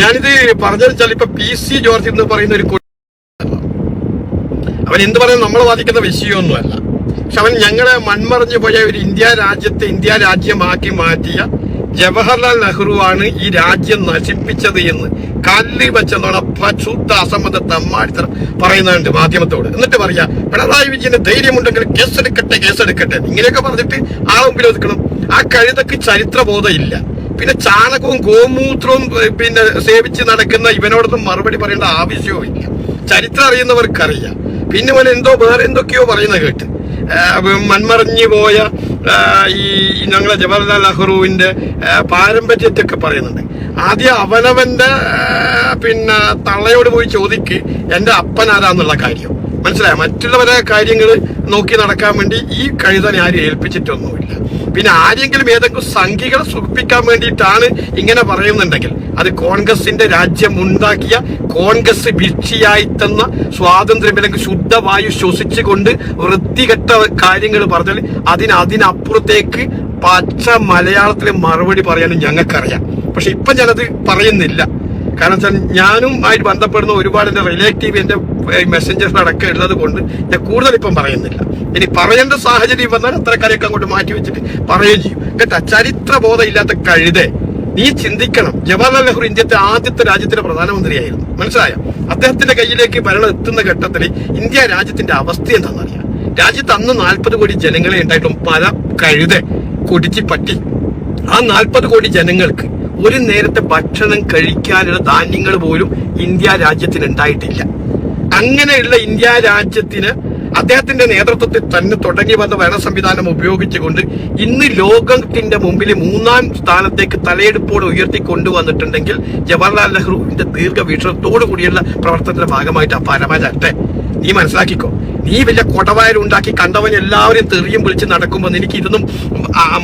ഞാനിത് പറഞ്ഞത് വെച്ചാൽ ഇപ്പൊ പി സി ജോർജ് എന്ന് പറയുന്ന ഒരു അവൻ എന്ത് പറയുന്നത് നമ്മൾ വാദിക്കുന്ന വിഷയമൊന്നുമല്ല. പക്ഷെ അവൻ ഞങ്ങളെ മൺമറഞ്ഞു പോയ ഒരു ഇന്ത്യ രാജ്യത്തെ ഇന്ത്യ രാജ്യമാക്കി മാറ്റിയ ജവഹർലാൽ നെഹ്റു ആണ് ഈ രാജ്യം നശിപ്പിച്ചത് എന്ന് കല്ല് വെച്ചെന്നാണ് പ്രശുദ്ധ അസമ്മത തമ്മാടിത്തരം പറയുന്നുണ്ട് മാധ്യമത്തോട്. എന്നിട്ട് പറയാ പിണറായി വിജയന് ധൈര്യമുണ്ടെങ്കിൽ കേസെടുക്കട്ടെ കേസെടുക്കട്ടെ. ഇങ്ങനെയൊക്കെ പറഞ്ഞിട്ട് ആ മുമ്പിൽ ഒതുക്കണം. ആ കഴുതക്ക് ചരിത്രബോധം ഇല്ല പിന്നെ ചാണകവും ഗോമൂത്രവും പിന്നെ സേവിച്ച് നടക്കുന്ന ഇവനോടൊന്നും മറുപടി പറയേണ്ട ആവശ്യവും ഇല്ല. ചരിത്രം അറിയുന്നവർക്കറിയാം. പിന്നെ പോലെ എന്തോ വേറെ എന്തൊക്കെയോ പറയുന്ന കേട്ട്. മൺമറിഞ്ഞു പോയ ഈ ഞങ്ങളെ ജവഹർലാൽ നെഹ്റുവിന്റെ പാരമ്പര്യത്തൊക്കെ പറയുന്നുണ്ട്. ആദ്യം അവനവന്റെ പിന്നെ തള്ളയോട് പോയി ചോദിക്ക് എന്റെ അപ്പൻ ആരാന്നുള്ള കാര്യം? മനസ്സിലായ? മറ്റുള്ളവരെ കാര്യങ്ങൾ നോക്കി നടക്കാൻ വേണ്ടി ഈ കഴുതനെ ആരും ഏൽപ്പിച്ചിട്ടൊന്നുമില്ല. പിന്നെ ആരെങ്കിലും ഏതെങ്കിലും സംഖ്യകളെ സുഖിപ്പിക്കാൻ വേണ്ടിയിട്ടാണ് ഇങ്ങനെ പറയുന്നുണ്ടെങ്കിൽ അത് കോൺഗ്രസിന്റെ രാജ്യം ഉണ്ടാക്കിയ കോൺഗ്രസ് ഭിക്ഷിയായി തന്ന സ്വാതന്ത്ര്യം അല്ലെങ്കിൽ ശുദ്ധവായു ശ്വസിച്ചുകൊണ്ട് വൃത്തികെട്ട കാര്യങ്ങൾ പറഞ്ഞാൽ അതിന് അതിനപ്പുറത്തേക്ക് പച്ച മലയാളത്തിൽ മറുപടി പറയാനും ഞങ്ങൾക്കറിയാം. പക്ഷെ ഇപ്പൊ ഞാനത് പറയുന്നില്ല. കാരണം വെച്ചാൽ ഞാനും ആയിട്ട് ബന്ധപ്പെടുന്ന ഒരുപാട് എന്റെ റിലേറ്റീവ് എന്റെ മെസ്സഞ്ചേഴ്സിനടക്കം ഉള്ളത് കൊണ്ട് ഞാൻ കൂടുതൽ ഇപ്പം പറയുന്നില്ല. ഇനി പറയേണ്ട സാഹചര്യം വന്നാൽ അത്രക്കാരെയൊക്കെ അങ്ങോട്ട് മാറ്റി വെച്ചിട്ട് പറയുകയും ചെയ്യും. കേട്ടാ ചരിത്ര ഇല്ലാത്ത കഴുതേ നീ ചിന്തിക്കണം. ജവഹർലാൽ നെഹ്റു ഇന്ത്യത്തെ ആദ്യത്തെ രാജ്യത്തിന്റെ പ്രധാനമന്ത്രിയായിരുന്നു. മനസ്സിലായോ? അദ്ദേഹത്തിന്റെ കയ്യിലേക്ക് ഭരണം എത്തുന്ന ഘട്ടത്തിൽ ഇന്ത്യ രാജ്യത്തിന്റെ അവസ്ഥ എന്താണെന്നറിയാം. രാജ്യത്ത് അന്ന് നാൽപ്പത് കോടി ജനങ്ങളെ ഉണ്ടായിട്ടും പല കഴുത കുടിച്ച് പറ്റി. ആ നാൽപ്പത് കോടി ജനങ്ങൾക്ക് ഒരു നേരത്തെ ഭക്ഷണം കഴിക്കാനുള്ള ധാന്യങ്ങൾ പോലും ഇന്ത്യ രാജ്യത്തിന് ഉണ്ടായിട്ടില്ല. അങ്ങനെയുള്ള ഇന്ത്യ രാജ്യത്തിന് അദ്ദേഹത്തിന്റെ നേതൃത്വത്തിൽ തന്നെ തുടങ്ങി വന്ന ഭരണ സംവിധാനം ഉപയോഗിച്ചുകൊണ്ട് ഇന്ന് ലോകത്തിന്റെ മുമ്പിൽ മൂന്നാം സ്ഥാനത്തേക്ക് തലയെടുപ്പോടെ ഉയർത്തി കൊണ്ടുവന്നിട്ടുണ്ടെങ്കിൽ ജവഹർലാൽ നെഹ്റുവിന്റെ ദീർഘവീക്ഷണത്തോടു കൂടിയുള്ള പ്രവർത്തനത്തിന്റെ ഭാഗമായിട്ട് ആ പരമചട്ടെ നീ മനസ്സിലാക്കിക്കോ. നീ വലിയ കൊടവായലുണ്ടാക്കി കണ്ടവൻ എല്ലാവരെയും തെറിയും വിളിച്ച് നടക്കുമ്പോൾ എനിക്ക് ഇതൊന്നും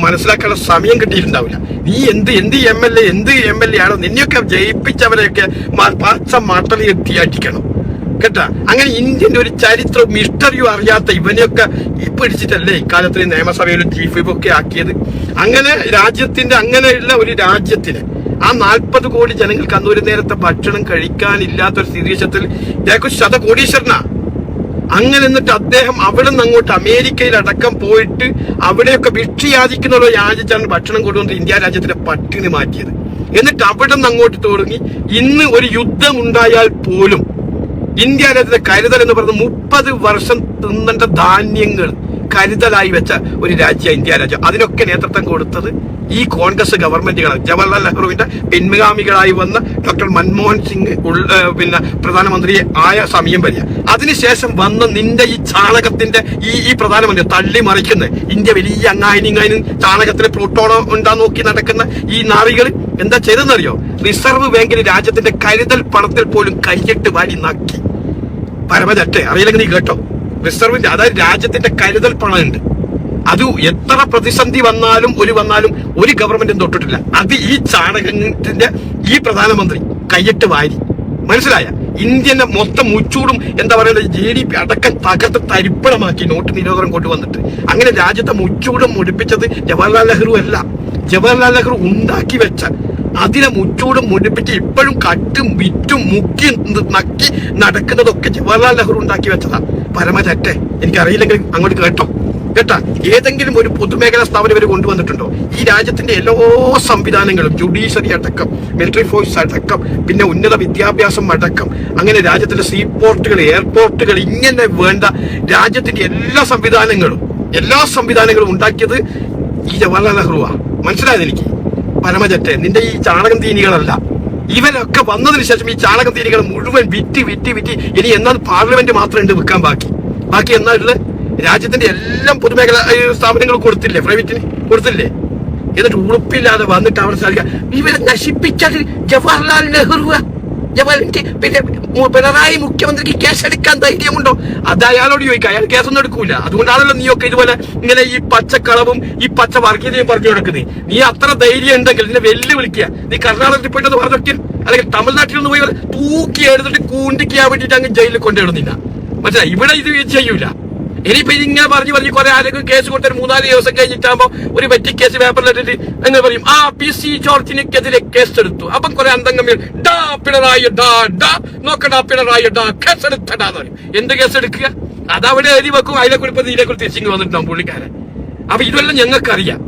മനസ്സിലാക്കാനുള്ള സമയം കിട്ടിയിട്ടുണ്ടാവില്ല. നീ എന്ത് എന്ത് എം എൽ എ എന്ത് എം എൽ എ ആണോ? നിന്നെയൊക്കെ ജയിപ്പിച്ചവരെയൊക്കെ പച്ച മട്ടലി എത്തി അടിക്കണം കേട്ടാ? അങ്ങനെ ഇന്ത്യന്റെ ഒരു ചരിത്രവും ഹിസ്റ്ററിയും അറിയാത്ത ഇവനെയൊക്കെ പിടിച്ചിട്ടല്ലേ ഇക്കാലത്ത് നിയമസഭയിലും ചീഫ് ഒക്കെ ആക്കിയത്? അങ്ങനെ രാജ്യത്തിന്റെ അങ്ങനെയുള്ള ഒരു രാജ്യത്തിന് ആ നാൽപ്പത് കോടി ജനങ്ങൾക്ക് അന്ന് ഒരു നേരത്തെ ഭക്ഷണം കഴിക്കാനില്ലാത്ത ഒരു സ്ഥിതിവിശത്തിൽ ഇദ്ദേഹം ശതകോടീശ്വരനാ അങ്ങനെ എന്നിട്ട് അദ്ദേഹം അവിടെ നിന്ന് അങ്ങോട്ട് അമേരിക്കയിൽ അടക്കം പോയിട്ട് അവിടെയൊക്കെ ഭിക്ഷയാചിക്കുന്നവരോ യാചിച്ചാണ് ഭക്ഷണം കൊണ്ടുവന്ന് ഇന്ത്യ രാജ്യത്തിന്റെ പട്ടിണി മാറ്റിയത്. എന്നിട്ട് അവിടെ നിന്ന് അങ്ങോട്ട് തുടങ്ങി ഇന്ന് ഒരു യുദ്ധം ഉണ്ടായാൽ പോലും ഇന്ത്യ രാജ്യത്തെ കരുതൽ എന്ന് പറയുന്നത് മുപ്പത് വർഷം തിന്നേണ്ട ധാന്യങ്ങൾ കരുതലായി വെച്ച ഒരു രാജ്യ ഇന്ത്യ രാജ്യം. അതിനൊക്കെ നേതൃത്വം കൊടുത്തത് ഈ കോൺഗ്രസ് ഗവൺമെന്റുകളാണ്. ജവഹർലാൽ നെഹ്റുവിന്റെ പിൻഗാമികളായി വന്ന ഡോക്ടർ മൻമോഹൻ സിംഗ് പിന്നെ പ്രധാനമന്ത്രി ആയ സമയം വരിക അതിനുശേഷം വന്ന നിന്റെ ഈ ചാണകത്തിന്റെ ഈ ഈ പ്രധാനമന്ത്രി തള്ളി മറിക്കുന്ന ഇന്ത്യ വലിയ അങ്ങാഹിനിങ്ങാനും ചാണകത്തിന് പ്ലൂട്ടോണോ ഉണ്ടാ നോക്കി നടക്കുന്ന ഈ നാറികൾ എന്താ ചെയ്തെന്നറിയോ റിസർവ് ബാങ്കിന് രാജ്യത്തിന്റെ കരുതൽ പണത്തിൽ പോലും കൈയിട്ട് വാരി നക്കി. പരമചട്ടെ അറിയില്ലെങ്കിൽ നീ കേട്ടോ. റിസർവിന്റെ അതായത് രാജ്യത്തിന്റെ കരുതൽ പണമുണ്ട് അത് എത്ര പ്രതിസന്ധി വന്നാലും ഒരു വന്നാലും ഒരു ഗവൺമെന്റും തൊട്ടിട്ടില്ല. അത് ഈ ചാണകത്തിന്റെ ഈ പ്രധാനമന്ത്രി കയ്യിട്ട് വാരി. മനസ്സിലായ? ഇന്ത്യന്റെ മൊത്തം മുച്ചൂടും എന്താ പറയുക ജെ ഡി പി അടക്കം തകർത്ത് തരിപ്പണമാക്കി നോട്ട് നിരോധനം കൊണ്ടുവന്നിട്ട്. അങ്ങനെ രാജ്യത്തെ മുച്ചൂടും മുടിപ്പിച്ചത് ജവഹർലാൽ നെഹ്റു അല്ല. ജവഹർലാൽ നെഹ്റു ഉണ്ടാക്കി വെച്ച അതിനെ മുച്ചൂടും മുടിപ്പിച്ച് ഇപ്പോഴും കട്ടും വിറ്റും മുക്കി നക്കി നടക്കുന്നതൊക്കെ ജവഹർലാൽ നെഹ്റു ഉണ്ടാക്കി വെച്ചതാ. പരമചറ്റെ എനിക്കറിയില്ലെങ്കിൽ അങ്ങോട്ട് കേട്ടോ. കേട്ടാ? ഏതെങ്കിലും ഒരു പൊതുമേഖലാ സ്ഥാപനം ഇവർ കൊണ്ടുവന്നിട്ടുണ്ടോ? ഈ രാജ്യത്തിന്റെ എല്ലാ സംവിധാനങ്ങളും ജുഡീഷ്യറി അടക്കം മിലിറ്ററി ഫോഴ്സ് അടക്കം പിന്നെ ഉന്നത വിദ്യാഭ്യാസം അടക്കം അങ്ങനെ രാജ്യത്തിന്റെ സീപോർട്ടുകൾ എയർപോർട്ടുകൾ ഇങ്ങനെ വേണ്ട രാജ്യത്തിന്റെ എല്ലാ സംവിധാനങ്ങളും എല്ലാ സംവിധാനങ്ങളും ഉണ്ടാക്കിയത് ഈ ജവഹർലാൽ നെഹ്റുവാ. മനസ്സിലായത് എനിക്ക്? പരമജറ്റെ നിന്റെ ഈ ചാണകം തീനികളല്ല. ഇവരൊക്കെ വന്നതിന് ശേഷം ഈ ചാണകം തീനികൾ മുഴുവൻ വിറ്റ് വിറ്റ് വിറ്റ് ഇനി എന്നാൽ പാർലമെന്റ് മാത്രം ഉണ്ട് വിൽക്കാൻ ബാക്കി. ബാക്കി എന്നാ ഉള്ളത്? രാജ്യത്തിന്റെ എല്ലാം പൊതുമേഖല സ്ഥാപനങ്ങൾ കൊടുത്തില്ലേ? പ്രൈവറ്റിന് കൊടുത്തില്ലേ? എന്നിട്ട് ഉളുപ്പില്ലാതെ വന്നിട്ട് അവർ സാധിക്കുക ഇവരെ നശിപ്പിച്ചത് ജവഹർലാൽ നെഹ്റു പിണറായി മുഖ്യമന്ത്രിക്ക് കേസ് എടുക്കാൻ ധൈര്യമുണ്ടോ? അത് അയാളോട് ചോദിക്കാം. അയാൾ കേസൊന്നും എടുക്കൂല. അതുകൊണ്ടാണല്ലോ നീയൊക്കെ ഇതുപോലെ ഇങ്ങനെ ഈ പച്ചക്കളവും ഈ പച്ച വർഗീയതയും പറഞ്ഞു കൊടുക്കുന്നത് നീ അത്ര ധൈര്യം ഉണ്ടെങ്കിൽ നിന്നെ വെല്ലുവിളിക്കുക. നീ കർണാടകത്തിൽ പോയിട്ടൊന്ന് പറഞ്ഞിട്ട് അല്ലെങ്കിൽ തമിഴ്നാട്ടിൽ നിന്ന് പോയി തൂക്കി എടുത്തിട്ട് കൂണ്ടിക്കാൻ വേണ്ടിയിട്ട് അങ്ങ് ജയിലിൽ കൊണ്ടുവിടുന്നില്ല മനസ്സിലായി? ഇവിടെ ഇത് ചെയ്യൂല. ഇനിയിപ്പോ ഇതിങ്ങനെ പറഞ്ഞു പറഞ്ഞു കുറെ ആരെങ്കിലും കേസ് കൊടുത്തൊരു മൂന്നാൽ ദിവസം കഴിഞ്ഞിട്ടാകുമ്പോ ഒരു വെറ്റി കേസ് പേപ്പറിലിട്ടിട്ട് എന്ന് പറയും ആ പി. സി. ജോർജിനെതിരെ കേസ് എടുത്തു അപ്പം കുറെ അന്തംഗമ്മിൽ ഡാ പിണറായി ഡാ നോക്കടാ പിണറായി ഡാ കേസ് എടുത്തടാന്ന് പറയും. എന്ത് കേസ് എടുക്കുക അതവിടെ എഴുതി വെക്കും അതിനെ കുറിപ്പ് ഇതിനെ കുറിച്ച് തിരിച്ചിങ് വന്നിട്ടുണ്ടാവും പുള്ളിക്കാരൻ. അപ്പൊ ഇതെല്ലാം ഞങ്ങൾക്കറിയാം.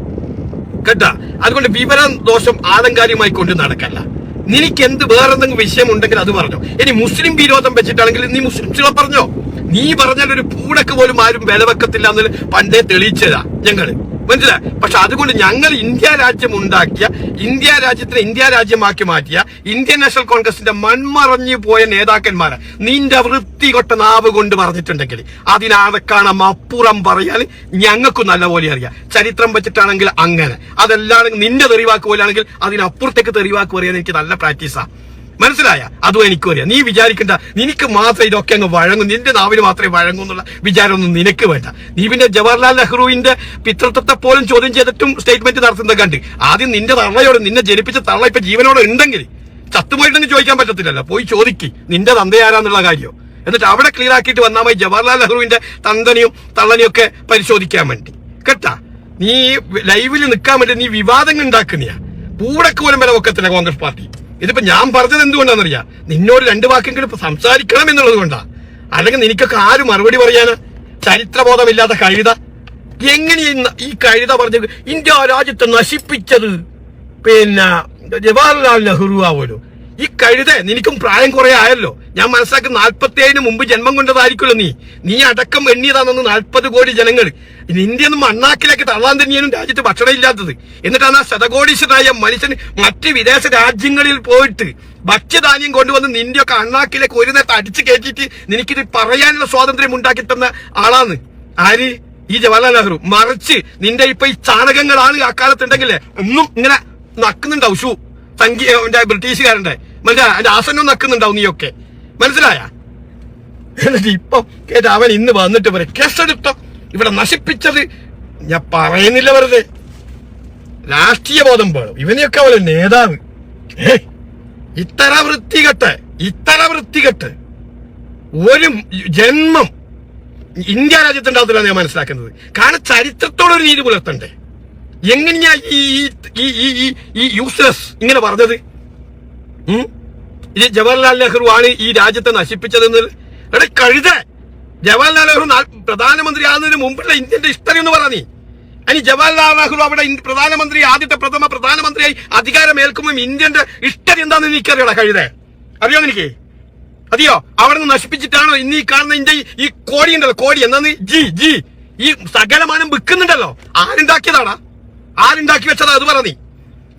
കേട്ടാ? അതുകൊണ്ട് വിവരം ദോഷം ആലങ്കാരികമായി കൊണ്ട് നടക്കല്ല. നിനക്ക് എന്ത് വേറെന്തെങ്കിലും വിഷയം ഉണ്ടെങ്കിൽ അത് പറഞ്ഞോ. ഇനി മുസ്ലിം വിരോധം വെച്ചിട്ടാണെങ്കിൽ നീ മുസ്ലിംസിനെ പറഞ്ഞോ? നീ പറഞ്ഞാൽ ഒരു പൂടക്ക് പോലും ആരും വില വെക്കത്തില്ല എന്ന് പണ്ടേ തെളിയിച്ചതാ ഞങ്ങൾ. മനസ്സിലായി? പക്ഷെ അതുകൊണ്ട് ഞങ്ങൾ ഇന്ത്യ രാജ്യം ഉണ്ടാക്കിയ ഇന്ത്യ രാജ്യത്തിനെ ഇന്ത്യ രാജ്യമാക്കി മാറ്റിയ ഇന്ത്യൻ നാഷണൽ കോൺഗ്രസിന്റെ മൺമറഞ്ഞു പോയ നേതാക്കന്മാരെ നിന്റെ വൃത്തി കൊട്ട നാവ് കൊണ്ട് പറഞ്ഞിട്ടുണ്ടെങ്കിൽ അതിനകക്കണം അപ്പുറം പറയാൻ ഞങ്ങൾക്കും നല്ലപോലെ അറിയാം. ചരിത്രം വെച്ചിട്ടാണെങ്കിൽ അങ്ങനെ. അതല്ലാണെങ്കിൽ നിന്റെ തെറിവാക്ക് പോലെയാണെങ്കിൽ അതിനപ്പുറത്തേക്ക് തെറിവാക്ക് പറയാൻ എനിക്ക് നല്ല പ്രാക്ടീസാ. മനസ്സിലായ? അതും എനിക്കും അറിയാം. നീ വിചാരിക്കണ്ട നിനക്ക് മാത്രം ഇതൊക്കെ അങ്ങ് വഴങ്ങും. നിന്റെ നാവിന് മാത്രമേ വഴങ്ങൂ എന്നുള്ള വിചാരമൊന്നും നിനക്ക് വേണ്ട. നീ പിന്നെ ജവഹർലാൽ നെഹ്റുവിന്റെ പിതൃത്വത്തെ പോലും ചോദ്യം ചെയ്തിട്ടും സ്റ്റേറ്റ്മെന്റ് നടത്തുന്നത് കണ്ട് ആദ്യം നിന്റെ തള്ളയോട് നിന്നെ ജനിപ്പിച്ച തള്ള ഇപ്പൊ ജീവനോടെ ഉണ്ടെങ്കിൽ ചത്തുമായിട്ടൊന്നും ചോദിക്കാൻ പറ്റത്തില്ലല്ലോ. പോയി ചോദിക്ക് നിന്റെ തന്തയാരാന്നുള്ള കാര്യം. എന്നിട്ട് അവിടെ ക്ലിയർ ആക്കിയിട്ട് വന്നാൽ മതി ജവഹർലാൽ നെഹ്റുവിന്റെ തന്തനെയും തള്ളനെയും ഒക്കെ പരിശോധിക്കാൻ വേണ്ടി. കേട്ടാ? നീ ലൈവിൽ നിൽക്കാൻ വേണ്ടി നീ വിവാദങ്ങൾ ഉണ്ടാക്കുന്നയാ. പൂടക്ക് വരെ വില വെക്കത്തില്ല കോൺഗ്രസ് പാർട്ടി. ഇതിപ്പോ ഞാൻ പറഞ്ഞത് എന്തുകൊണ്ടാണെന്നറിയാം? നിന്നോട് രണ്ട് വാക്കെങ്കിലും സംസാരിക്കണം എന്നുള്ളത് കൊണ്ടാ. അല്ലെങ്കിൽ നിനക്കൊക്കെ ആര് മറുപടി പറയാന്? ചരിത്രബോധമില്ലാത്ത കഴുത. എങ്ങനെ ഈ കഴുത പറഞ്ഞത് ഇന്ത്യ രാജ്യത്തെ നശിപ്പിച്ചത്? പിന്നെ ജവഹർലാൽ നെഹ്റു ആവുമല്ലോ ഈ കഴുത നിനക്കും പ്രായം കുറെ ആയല്ലോ. ഞാൻ മനസ്സിലാക്കുന്ന നാൽപ്പത്തേഴിന് മുമ്പ് ജന്മം കൊണ്ടതായിരിക്കുമല്ലോ നീ. നീ അടക്കം എണ്ണിയതാണെന്ന് നാൽപ്പത് കോടി ജനങ്ങൾ. ഇന്ത്യ ഒന്നും മണ്ണാക്കിലേക്ക് തള്ളാൻ തന്നെയാണ് രാജ്യത്ത് ഭക്ഷണം ഇല്ലാത്തത്. എന്നിട്ടാണ് ആ ശതകോടീശ്വരായ മനുഷ്യൻ മറ്റ് വിദേശ രാജ്യങ്ങളിൽ പോയിട്ട് ഭക്ഷ്യധാന്യം കൊണ്ടുവന്ന് നിന്റെയൊക്കെ അണ്ണാക്കിലേക്ക് ഒരു നേരത്തെ അടിച്ചു കയറ്റിയിട്ട് നിനക്കിത് പറയാനുള്ള സ്വാതന്ത്ര്യം ഉണ്ടാക്കി തന്ന ആളാണ്. ആര്? ഈ ജവഹർലാൽ നെഹ്റു. മറിച്ച് നിന്റെ ഇപ്പൊ ഈ ചാണകങ്ങളാണ് ആ കാലത്തുണ്ടെങ്കിലേ ഒന്നും ഇങ്ങനെ നക്കുന്നുണ്ടാവും ഷൂ. സംഗീ മറ്റേ ബ്രിട്ടീഷുകാരന്റെ മനസ്സിലായ അതിന്റെ ആസനം നക്കുന്നുണ്ടാവും നീയൊക്കെ. മനസ്സിലായ? എന്നിട്ട് ഇപ്പൊ കേട്ട അവൻ ഇന്ന് വന്നിട്ട് ഇവരെ കേസെടുത്തോ ഇവിടെ നശിപ്പിച്ചത് ഞാൻ പറയുന്നില്ല വെറുതെ. രാഷ്ട്രീയ ബോധം വേണം ഇവനെയൊക്കെ അവലെ നേതാവ്. ഏ ഇത്തര വൃത്തികെട്ട് ഇത്തര വൃത്തികെട്ട് ഒരു ജന്മം ഇന്ത്യ രാജ്യത്തുണ്ടാകത്തില്ല ഞാൻ മനസ്സിലാക്കുന്നത്. കാരണം ചരിത്രത്തോടൊരു നീതി പുലർത്തണ്ടേ. എങ്ങനെയാ ഈ യൂസ്ലെസ് ഇങ്ങനെ പറഞ്ഞത്? ജവഹർലാൽ നെഹ്റു ആണ് ഈ രാജ്യത്തെ നശിപ്പിച്ചതെന്ന് എടെ കഴുത. ജവഹർലാൽ നെഹ്റു പ്രധാനമന്ത്രി ആകുന്നതിന് മുമ്പുള്ള ഇന്ത്യന്റെ ഹിസ്റ്ററി എന്ന് പറഞ്ഞു നീ. ജവഹർലാൽ നെഹ്റു അവിടെ പ്രധാനമന്ത്രി ആദ്യത്തെ പ്രഥമ പ്രധാനമന്ത്രിയായി അധികാരമേൽക്കുമ്പോൾ ഇന്ത്യന്റെ ഹിസ്റ്ററി എന്താണെന്ന് എനിക്കറിയണ കഴുത. അറിയോ എനിക്ക് അതെയോ? അവിടെ നിന്ന് നശിപ്പിച്ചിട്ടാണോ ഇന്ന് ഈ കാണുന്ന ഇന്ത്യ ഈ- കോടി ഉണ്ടല്ലോ കോടി. എന്നാന്ന് ജി ജി. ഈ സകലമാനം വിൽക്കുന്നുണ്ടല്ലോ. ആരുണ്ടാക്കിയതാടാ? ആരുണ്ടാക്കി വെച്ചതാ? അത് പറ നീ.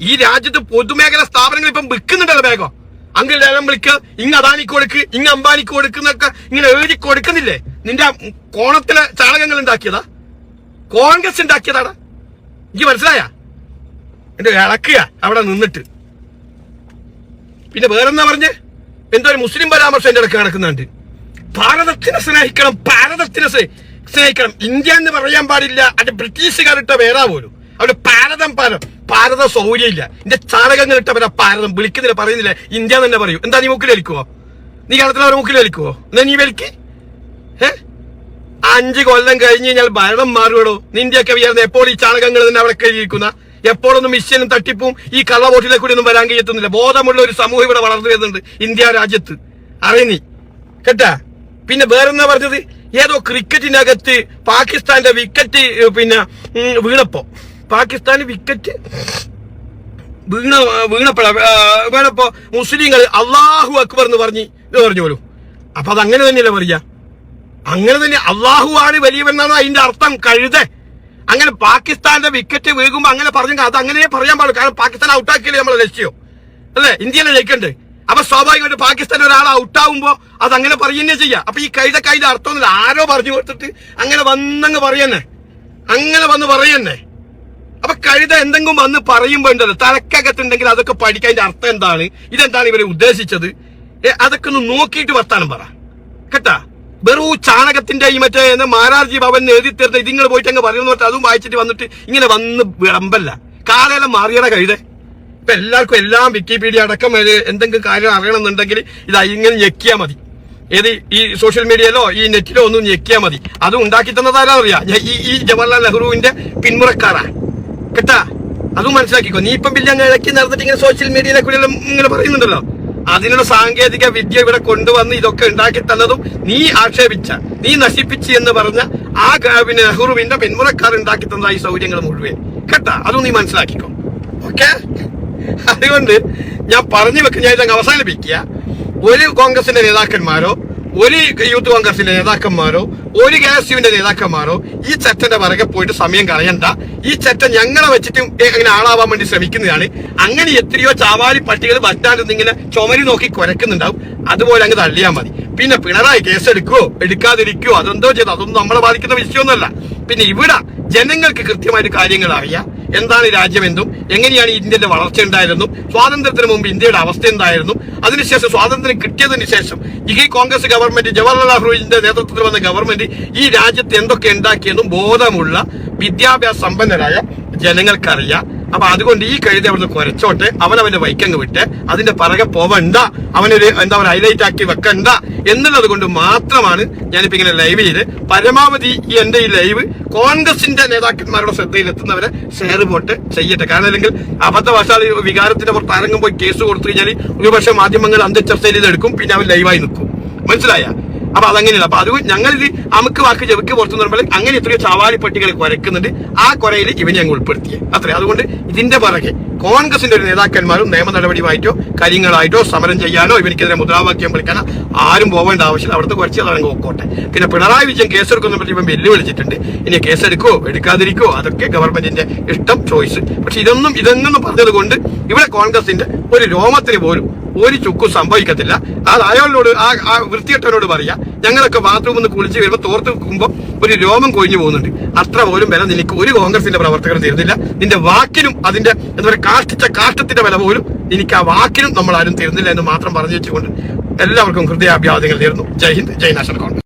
ഈ രാജ്യത്ത് പൊതുമേഖല സ്ഥാപനങ്ങൾ ഇപ്പം വിൽക്കുന്നുണ്ടല്ലോ വേഗം അങ്കിൾ ലേലം വിളിക്കുക ഇങ്ങ് അദാനിക്ക് കൊടുക്ക് ഇങ്ങ് അംബാനിക്ക് കൊടുക്കുന്നൊക്കെ ഇങ്ങനെ എഴുതി കൊടുക്കുന്നില്ലേ? നിന്റെ കോണത്തിലെ ചാണകങ്ങൾ ഉണ്ടാക്കിയതാ? കോൺഗ്രസ് ഉണ്ടാക്കിയതാണ് എനിക്ക് മനസ്സിലായ? എന്റെ ഇളക്കുക അവിടെ നിന്നിട്ട്. പിന്നെ വേറെന്താ പറഞ്ഞ്? എന്തോ ഒരു മുസ്ലിം പരാമർശം എന്റെ ഇടയ്ക്ക് നടക്കുന്നുണ്ട്. ഭാരതത്തിനെ സ്നേഹിക്കണം ഭാരതത്തിനെ സ്നേഹിക്കണം. ഇന്ത്യ എന്ന് പറയാൻ പാടില്ല. അത് ബ്രിട്ടീഷുകാരിട്ട പേരാ പോലും. അവിടെ ഭാരതം പാരം ഭാരത സൗകര്യമില്ല. എന്റെ ചാണകങ്ങൾ ഇട്ടവരെ ഭാരതം വിളിക്കുന്നില്ല പറയുന്നില്ല. ഇന്ത്യ തന്നെ പറയൂ. എന്താ നീ മുക്കിൽ വലിക്കുവോ? നീ കേരളത്തിൽ അവരെ മുക്കിൽ വലിക്കുവോ? എന്നാ നീ വലിക്ക്? അഞ്ച് കൊല്ലം കഴിഞ്ഞ് കഴിഞ്ഞാൽ ഭരണം മാറുകടോ നിന്റെയൊക്കെ വിചാരിച്ച എപ്പോൾ ഈ ചാണകങ്ങൾ തന്നെ അവിടെ കഴിയിരിക്കുന്ന എപ്പോഴൊന്നും മിഷ്യനും തട്ടിപ്പും ഈ കള്ളവോട്ടിലെ കൂടി ഒന്നും വരാൻ കഴിയത്തുന്നില്ല. ബോധമുള്ള ഒരു സമൂഹം ഇവിടെ വളർന്നു വരുന്നുണ്ട് ഇന്ത്യ രാജ്യത്ത്. അറിയുന്നി കേട്ടാ? പിന്നെ വേറെന്താ പറഞ്ഞത്? ഏതോ ക്രിക്കറ്റിനകത്ത് പാകിസ്ഥാന്റെ വിക്കറ്റ് പിന്നെ വീണപ്പോ. പാകിസ്ഥാന് വിക്കറ്റ് വീണ വീണപ്പോഴാണ് വീണപ്പോ മുസ്ലിങ്ങൾ അള്ളാഹു അക്ബർ എന്ന് പറഞ്ഞ് ഇത് പറഞ്ഞു പോലും. അപ്പൊ അത് അങ്ങനെ തന്നെയല്ലേ പറയാ? അങ്ങനെ തന്നെ അള്ളാഹു ആണ് വലിയവൻ എന്നാണ് അതിന്റെ അർത്ഥം കഴുത. അങ്ങനെ പാകിസ്ഥാന്റെ വിക്കറ്റ് വീകുമ്പോ അങ്ങനെ പറഞ്ഞെങ്കിൽ അത് അങ്ങനെ പറയാൻ പാടുള്ളൂ. കാരണം പാകിസ്ഥാൻ ഔട്ടാക്കിയല്ലേ നമ്മളെ ലക്ഷ്യം. അല്ലേ? ഇന്ത്യയിലെ ജയിക്കണ്ട് അപ്പൊ സ്വാഭാവികമായിട്ട് പാകിസ്ഥാൻ ഒരാൾ ഔട്ടാവുമ്പോ അത് അങ്ങനെ പറയുന്നേ ചെയ്യാം. അപ്പൊ ഈ കഴുതക്ക് അർത്ഥം അർത്ഥമൊന്നുമില്ല ആരോ പറഞ്ഞു കൊടുത്തിട്ട് അങ്ങനെ വന്നങ്ങ് പറയന്നെ. അങ്ങനെ വന്ന് പറയന്നെ. അപ്പൊ കഴുത എന്തെങ്കിലും വന്ന് പറയുമ്പോണ്ടത് ഉണ്ടല്ലോ തലക്കകത്തുണ്ടെങ്കിൽ അതൊക്കെ പഠിക്കാൻ അർത്ഥം എന്താണ്? ഇതെന്താണ് ഇവരെ ഉദ്ദേശിച്ചത്? അതൊക്കെ ഒന്ന് നോക്കിയിട്ട് വർത്താനം പറ. കേട്ടാ? വെറു ചാണകത്തിന്റെ ഈ മറ്റേ മാരാർജി ഭവൻ എഴുതി തരുന്ന ഇതിങ്ങൾ പോയിട്ട് അങ്ങ് പറയുന്ന പറഞ്ഞിട്ട് അതും വായിച്ചിട്ട് വന്നിട്ട് ഇങ്ങനെ വന്ന് വിളമ്പല്ല. കാലയെല്ലാം മാറിയട കഴുത. ഇപ്പൊ എല്ലാവർക്കും എല്ലാം വിക്കിപീഡിയ അടക്കം എന്തെങ്കിലും കാര്യം അറിയണമെന്നുണ്ടെങ്കിൽ ഇത് ഇങ്ങനെ ഞെക്കിയാ മതി. ഏത് ഈ സോഷ്യൽ മീഡിയയിലോ ഈ നെറ്റിലോ ഒന്നും ഞെക്കിയാൽ മതി. അത് ഉണ്ടാക്കി തന്നതാരാ അറിയാം? ഈ ജവഹർലാൽ നെഹ്റുവിന്റെ പിന്മുറക്കാരാ. കേട്ടാ? അതും മനസ്സിലാക്കിക്കോ. നീ ഇപ്പം ബില്ല് ഇളക്കി നടന്നിട്ട് ഇങ്ങനെ സോഷ്യൽ മീഡിയയിലെ കൂടി ഇങ്ങനെ പറയുന്നുണ്ടല്ലോ. അതിനുള്ള സാങ്കേതിക വിദ്യ ഇവിടെ കൊണ്ടുവന്ന് ഇതൊക്കെ ഉണ്ടാക്കി തന്നതും നീ ആക്ഷേപിച്ച നീ നശിപ്പിച്ച് എന്ന് പറഞ്ഞ ആ പിന്നെ നെഹ്റുവിന്റെ പിന്മുറക്കാർ ഉണ്ടാക്കി തന്ന ഈ സൗകര്യങ്ങൾ മുഴുവൻ. കേട്ടാ? അതും നീ മനസ്സിലാക്കിക്കോ. ഓക്കെ? അതുകൊണ്ട് ഞാൻ പറഞ്ഞു വെക്കുന്ന ഞാൻ അവസാനിപ്പിക്കുക. ഒരു കോൺഗ്രസിന്റെ നേതാക്കന്മാരോ ഒരു യൂത്ത് കോൺഗ്രസിന്റെ നേതാക്കന്മാരോ ഒരു കെ എസ് യുവിന്റെ നേതാക്കന്മാരോ ഈ ചെറ്റന്റെ പിറകെ പോയിട്ട് സമയം കളയണ്ട. ഈ ചട്ട ഞങ്ങളെ വെച്ചിട്ട് അങ്ങനെ ആളാവാൻ വേണ്ടി ശ്രമിക്കുന്നതാണ്. അങ്ങനെ എത്രയോ ചാവാലി പട്ടികൾ വറ്റാണ്ട് ഇങ്ങനെ ചുമരി നോക്കി കുരക്കുന്നുണ്ടാവും. അതുപോലെ അങ്ങ് തള്ളിയാൽ മതി. പിന്നെ പിണറായി കേസ് എടുക്കുവോ? എടുക്കാതിരിക്കുവോ? അതെന്തോ ചെയ്തു? അതൊന്നും നമ്മളെ ബാധിക്കുന്ന വിഷയമൊന്നുമല്ല. പിന്നെ ഇവിടെ ജനങ്ങൾക്ക് കൃത്യമായിട്ട് കാര്യങ്ങൾ അറിയാം. എന്താണ് രാജ്യമെന്നും എങ്ങനെയാണ് ഇന്ത്യയുടെ വളർച്ച ഉണ്ടായിരുന്നു സ്വാതന്ത്ര്യത്തിന് മുമ്പ് ഇന്ത്യയുടെ അവസ്ഥ എന്തായിരുന്നു അതിനുശേഷം സ്വാതന്ത്ര്യം കിട്ടിയതിന് ശേഷം ഈ കോൺഗ്രസ് ഗവൺമെന്റ് ജവഹർലാൽ നെഹ്റുവിന്റെ നേതൃത്വത്തിൽ വന്ന ഗവൺമെന്റ് ഈ രാജ്യത്ത് എന്തൊക്കെ ഉണ്ടാക്കിയെന്നും ബോധമുള്ള വിദ്യാഭ്യാസ സമ്പന്നരായ ജനങ്ങൾക്കറിയാം. അപ്പൊ അതുകൊണ്ട് ഈ കഴുതി അവിടുന്ന് കുരച്ചോട്ടെ. അവൻ അവന്റെ വൈക്കങ്ങ് വിട്ട് അതിന്റെ പറകെ പോവണ്ട. അവനൊരു എന്താ പറയുക ഹൈലൈറ്റ് ആക്കി വെക്കണ്ട. എന്നുള്ളത് കൊണ്ട് മാത്രമാണ് ഞാനിപ്പോ ഇങ്ങനെ ലൈവ് ചെയ്ത്. പരമാവധി ഈ എന്റെ ഈ ലൈവ് കോൺഗ്രസിന്റെ നേതാക്കന്മാരുടെ ശ്രദ്ധയിൽ എത്തുന്നവരെ ഷെയർ പോട്ട് ചെയ്യട്ടെ. കാരണം അല്ലെങ്കിൽ അബദ്ധവശാൽ വികാരത്തിന്റെ പുറത്ത് ആരെങ്കിലും പോയി കേസ് കൊടുത്തു കഴിഞ്ഞാൽ ഒരുപക്ഷെ മാധ്യമങ്ങൾ അന്ത്യചർച്ചയിൽ ഇത് എടുക്കും പിന്നെ അവൻ ലൈവായി നിൽക്കും. മനസ്സിലായ? അപ്പൊ അതങ്ങനെയല്ല അപ്പൊ അത് ഞങ്ങളിത് അമുക്ക് വാക്ക് ചെവിക്ക് പുറത്തു പറയുമ്പോൾ അങ്ങനെ എത്രയോ ചാവാലി പട്ടികൾ കുരക്കുന്നുണ്ട്. ആ കുരയിൽ ഇവനെ ഞങ്ങൾ ഉൾപ്പെടുത്തിയെ. അത്രേ. അതുകൊണ്ട് ഇതിന്റെ പിറകെ കോൺഗ്രസിന്റെ ഒരു നേതാക്കന്മാരും നിയമ നടപടിയുമായിട്ടോ കാര്യങ്ങളായിട്ടോ സമരം ചെയ്യാനോ ഇവനിക്കെതിരെ മുദ്രാവാക്യം വിളിക്കാനോ ആരും പോവേണ്ട ആവശ്യമില്ല. അവിടുത്തെ കുറച്ച് അതങ്ങ് ഒക്കോട്ടെ പിന്നെ പിണറായി വിജയൻ കേസെടുക്കുന്ന പറ്റി ഇവൻ വെല്ലുവിളിച്ചിട്ടുണ്ട്. ഇനി കേസെടുക്കോ എടുക്കാതിരിക്കോ അതൊക്കെ ഗവൺമെന്റിന്റെ ഇഷ്ടം ചോയ്സ് പക്ഷെ ഇതൊന്നും ഇതൊന്നും പറഞ്ഞത് കൊണ്ട് ഇവിടെ കോൺഗ്രസിന്റെ ഒരു രോമത്തിന് പോലും ഒരു ചുക്കും സംഭവിക്കത്തില്ല. അത് അയാളോട് ആ ആ വൃത്തികെട്ടവനോട് പറയാ ഞങ്ങളൊക്കെ ബാത്റൂമിൽ നിന്ന് കുളിച്ച് വരുമ്പോൾ തോർത്ത് വെക്കുമ്പോൾ ഒരു രോമം കൊഴിഞ്ഞു പോകുന്നുണ്ട്. അത്ര പോലും വില നിനക്ക് ഒരു കോൺഗ്രസിന്റെ പ്രവർത്തകരും തരുന്നില്ല. നിന്റെ വാക്കിനും അതിന്റെ എന്താ പറയുക കാഷ്ടിച്ച കാഷ്ടത്തിന്റെ വില പോലും എനിക്ക് ആ വാക്കിനും നമ്മൾ ആരും തരുന്നില്ല എന്ന് മാത്രം പറഞ്ഞു വെച്ചുകൊണ്ട് എല്ലാവർക്കും ഹൃദയാഭ്യാദങ്ങൾ നേരുന്നു. ജയ് ഹിന്ദ് ജയ് നാഷണൽ കോൺഗ്രസ്.